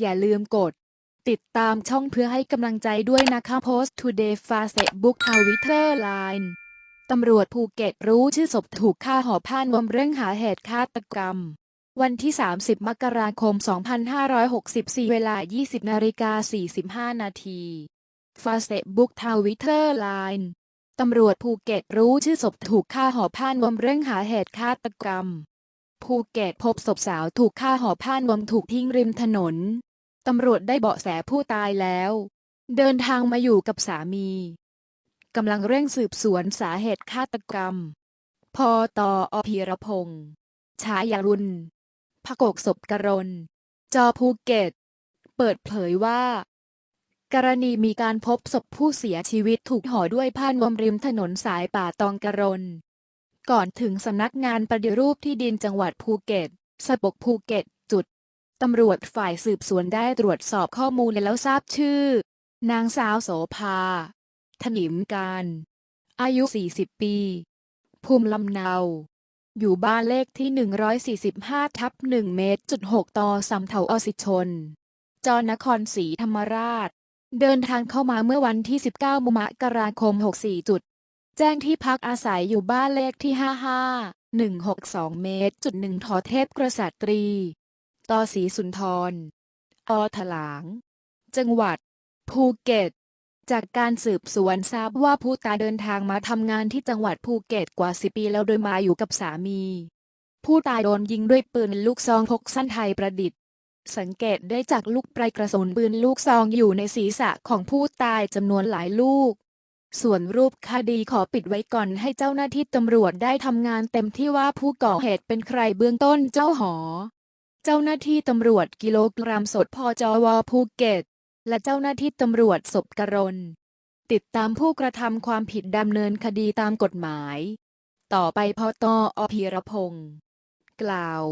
อย่าลืมกด ติดตามช่องเพื่อให้กำลังใจด้วยนะคะ Post Today Facebook Twitter Line ตำรวจภูเก็ตรู้ชื่อศพถูกฆ่าห่อผ้านวมเร่งหาเหตุฆาตกรรม วันที่ 30 มกราคม 2564 เวลา 20นาฬิกา45 นาทีฟาเซบุ๊กทวิตเตอร์ไลน์ตำรวจภูเก็ตรู้ชื่อศพถูกฆ่าห่อผ้านวมเร่งหาเหตุฆาตกรรม ภูเก็ตพบศพสาวถูกฆ่าห่อผ้านวมถูกทิ้งริมถนน ตำรวจได้เบาะแสผู้ตายแล้ว เดินทางมาอยู่กับสามีกำลังเร่งสืบสวนสาเหตุฆาตกรรม พอตออพีรพงษ์ฉายารุณพกกศพกรณจอภูเก็ต เปิดเผยว่า กรณีมีการพบศพผู้เสียชีวิตถูกห่อด้วยผ้านวมริมถนนสายป่าตองกรณก่อนถึงสำนักงานปฏิรูปที่ดินจังหวัดภูเก็ตสปกภูเก็ต ตำรวจฝ่ายสืบสวนได้ตรวจสอบข้อมูลแล้วทราบชื่อ นางสาวโสภา ถนิมการ อายุ 40 ปี ภูมิลำเนา อยู่บ้านเลขที่ 145 ทับ1เมตรจุด6ต่อสำเถาอสิชน จอนครศรีธรรมราช เดินทางเข้ามาเมื่อวันที่ 19 มกราคม 64 จุด แจ้งที่พักอาศัยอยู่บ้านเลขที่ 55 162 เมตรจุดหนึ่งทอเทพกษัตรี ต่อศรีสุนทร อถลาง จังหวัด ภูเก็ต จากการสืบสวนทราบว่าผู้ตายเดินทางมาทำงานที่จังหวัดภูเก็ตกว่า10ปีแล้วโดยมาอยู่กับสามี ผู้ตายโดนยิงด้วยปืนลูกซองพกสั้นไทยประดิษฐ์ สังเกตได้จากลูกปลายกระสุนปืนลูกซองอยู่ในศีรษะของผู้ตายจำนวนหลายลูกส่วนรูปคดีขอปิดไว้ก่อนให้เจ้าหน้าที่ตำรวจได้ทำงานเต็มที่ว่าผู้ก่อเหตุเป็นใครเบื้องต้นเจ้าหอ เจ้าหน้าที่ตำรวจกิโลกรัมสดพอจวภูเก็ต และเจ้าหน้าที่ตำรวจศพกรณติดตามผู้กระทำความผิดดำเนินคดีตามกฎหมาย ต่อไปพอตออพีรพงศ์กล่าว